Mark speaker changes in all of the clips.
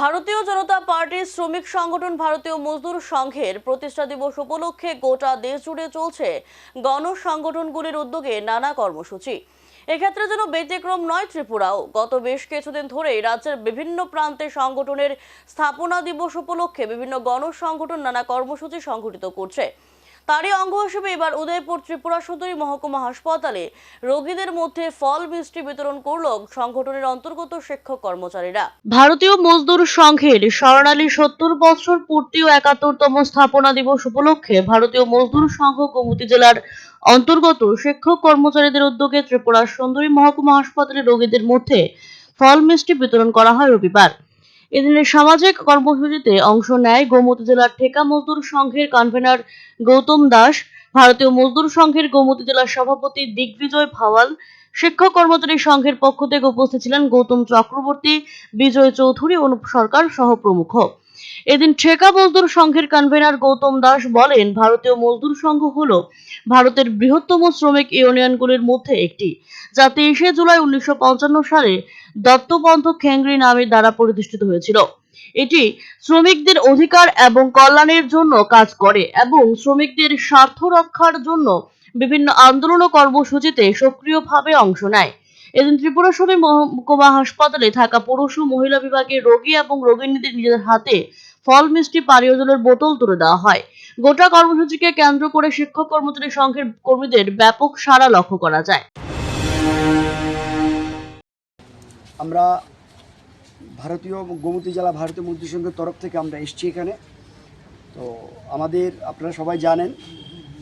Speaker 1: ভারতীয় জনতা পার্টির শ্রমিক সংগঠন ভারতীয় মজদুর সংঘের প্রতিষ্ঠা দিবস উপলক্ষে গোটা দেশ জুড়ে চলছে গণ সংগঠনগুলির উদ্যোগে নানা কর্মসূচি। এক্ষেত্রে যেন ব্যতিক্রম নয় ত্রিপুরাও। গত বেশ কিছুদিন ধরেই রাজ্যের বিভিন্ন প্রান্তে সংগঠনের স্থাপনা দিবস উপলক্ষে বিভিন্ন গণ সংগঠন নানা কর্মসূচি সংঘটিত করছে। তারই অঙ্গ হিসেবে এবার উদয়পুর ত্রিপুরা সুন্দরী মহকুমা হাসপাতালে রোগীদের মধ্যে ফল মিষ্টি বিতরণ করল সংগঠনের অন্তর্গত শিক্ষক কর্মচারীরা। ভারতীয় মজদুর সংঘের স্বর্ণালী সত্তর বছর পূর্তি ও একাত্তরতম স্থাপনা দিবস উপলক্ষে ভারতীয় মজদুর সংঘ গোমতী জেলার অন্তর্গত শিক্ষক কর্মচারীদের উদ্যোগে ত্রিপুরার সুন্দরী মহকুমা হাসপাতালে রোগীদের মধ্যে ফল মিষ্টি বিতরণ করা হয় রবিবার। এদিনের সামাজিক কর্মসূচিতে অংশ নেয় গোমতী জেলার ঠেকা মজদুর সংঘের কনভেনার গৌতম দাস, ভারতীয় মজদুর সংঘের গোমতী জেলার সভাপতি দিগ্বিজয় ভাওয়াল, শিক্ষক কর্মচারী সংঘের পক্ষ থেকে উপস্থিত ছিলেন গৌতম চক্রবর্তী, বিজয় চৌধুরী অনুপ সরকার সহ প্রমুখ। এদিন ঠেকা মজদুর সংঘের কনভেনার গৌতম দাস বলেন, ভারতীয় মজদুর সংঘ হল ভারতের বৃহত্তম শ্রমিক ইউনিয়নগুলির মধ্যে একটি। যা তেইশে জুলাই উনিশশো পঞ্চান্ন সালে দত্তপন্থ খেংরি নামের দ্বারা প্রতিষ্ঠিত হয়েছিল। এটি শ্রমিকদের অধিকার এবং কল্যাণের জন্য কাজ করে এবং শ্রমিকদের স্বার্থ রক্ষার জন্য বিভিন্ন আন্দোলন ও কর্মসূচিতে সক্রিয়ভাবে অংশ নেয়। এদিন ত্রিপুরা শনি মহকুমা হাসপাতালে থাকা পুরুষ ও মহিলা বিভাগের রোগী এবং রোগিণীদের নিজেদের হাতে ফল, মিষ্টি, পানীয় জলের বোতল তুলে দেওয়া হয়। গোটা কর্মসূচিকে কেন্দ্র করে শিক্ষক কর্মচারী সংঘের কর্মীদের ব্যাপক সাড়া লক্ষ্য করা যায়।
Speaker 2: আমরা ভারতীয় গোমতী জেলা ভারতীয় মজদুর সংঘের তরফ থেকে আমরা এসেছি এখানে। তো আমাদের আপনারা সবাই জানেন,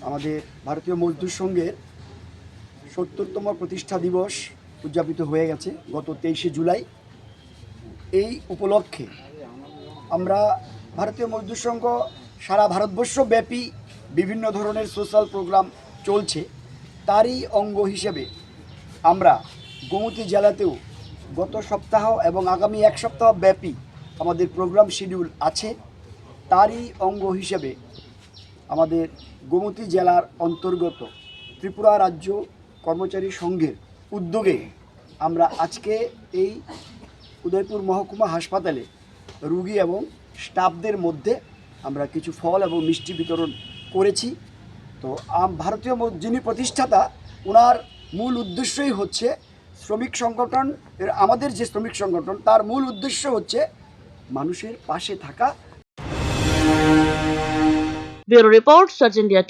Speaker 2: আমাদের ভারতীয় মজদুর সংঘের সত্তরতম প্রতিষ্ঠা দিবস উদযাপিত হয়ে গেছে গত তেইশে জুলাই। এই উপলক্ষে আমরা ভারতীয় মজদুর সংঘ, সারা ভারতবর্ষব্যাপী বিভিন্ন ধরনের সোশ্যাল প্রোগ্রাম চলছে। তারই অঙ্গ হিসেবে আমরা গোমতী জেলাতেও গত সপ্তাহ এবং আগামী এক সপ্তাহ ব্যাপী আমাদের প্রোগ্রাম শিডিউল আছে। তারই অঙ্গ হিসেবে আমাদের গোমতী জেলার অন্তর্গত ত্রিপুরা রাজ্য কর্মচারী সংঘের উদ্যোগে আমরা আজকে এই উদয়পুর মহকুমা হাসপাতালে রুগী এবং স্টাফদের মধ্যে আমরা কিছু ফল এবং মিষ্টি বিতরণ করেছি। তো ভারতীয় যিনি প্রতিষ্ঠাতা ওনার মূল উদ্দেশ্যই হচ্ছে শ্রমিক সংগঠন। এর আমাদের যে শ্রমিক সংগঠন, তার মূল উদ্দেশ্য হচ্ছে মানুষের পাশে থাকা।
Speaker 1: Report, search India